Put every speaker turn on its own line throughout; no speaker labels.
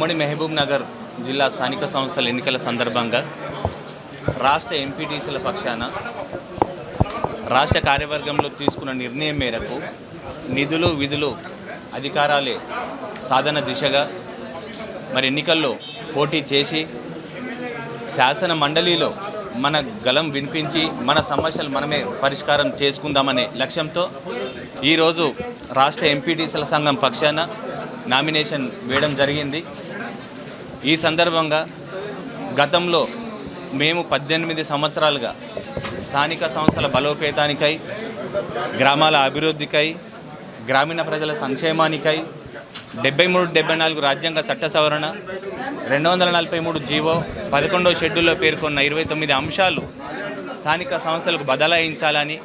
ఉమ్మడి మహబూబ్ నగర్ జిల్లా స్థానిక సంస్థల ఎన్నికల సందర్భంగా రాష్ట్ర ఎంపీటీసీల పక్షాన రాష్ట్ర కార్యవర్గంలో తీసుకున్న నిర్ణయం మేరకు నిధులు విధులు అధికారాలే సాధన దిశగా మరి ఎన్నికల్లో పోటీ చేసి శాసన మండలిలో మన గలం వినిపించి మన సమస్యలు మనమే పరిష్కారం చేసుకుందామనే లక్ష్యంతో ఈరోజు రాష్ట్ర ఎంపీటీసీల సంఘం పక్షాన నామినేషన్ వేయడం జరిగింది. ఈ సందర్భంగా గతంలో మేము పద్దెనిమిది సంవత్సరాలుగా స్థానిక సంస్థల బలోపేతానికై గ్రామాల అభివృద్ధికై గ్రామీణ ప్రజల సంక్షేమానికై డెబ్బై మూడు డెబ్బై నాలుగు రాజ్యాంగ చట్ట సవరణ రెండు వందల నలభై మూడు జీవో పదకొండో షెడ్యూల్లో పేర్కొన్న ఇరవై తొమ్మిది అంశాలు స్థానిక సంస్థలకు బదలాయించాలని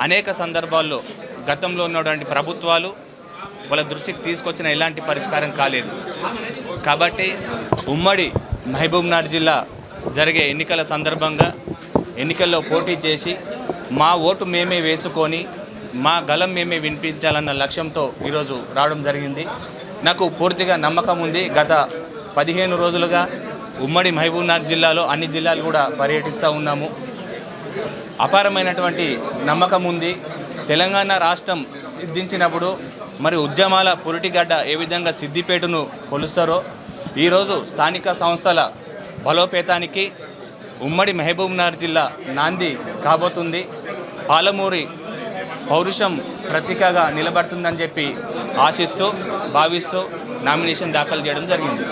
అనేక సందర్భాల్లో గతంలో ఉన్నటువంటి ప్రభుత్వాలు వాళ్ళ దృష్టికి తీసుకొచ్చిన ఎలాంటి పరిష్కారం కాలేదు. కాబట్టి ఉమ్మడి మహబూబ్నగర్ జిల్లా జరిగే ఎన్నికల సందర్భంగా ఎన్నికల్లో పోటీ చేసి మా ఓటు మేమే వేసుకొని మా గలం మేమే వినిపించాలన్న లక్ష్యంతో ఈరోజు రావడం జరిగింది. నాకు పూర్తిగా నమ్మకం ఉంది. గత పదిహేను రోజులుగా ఉమ్మడి మహబూబ్నగర్ జిల్లాలో అన్ని జిల్లాలు కూడా పర్యటిస్తూ ఉన్నాము. అపారమైనటువంటి నమ్మకం ఉంది. తెలంగాణ రాష్ట్రం సిద్ధించినప్పుడు మరి ఉద్యమాల పురిటిగడ్డ ఏ విధంగా సిద్దిపేటను కొలుస్తారో ఈరోజు స్థానిక సంస్థల బలోపేతానికి ఉమ్మడి మహబూబ్నగర్ జిల్లా నాంది కాబోతుంది. పాలమూరి పౌరుషం ప్రతీకగా నిలబడుతుందని చెప్పి ఆశిస్తూ భావిస్తూ నామినేషన్ దాఖలు చేయడం జరిగింది.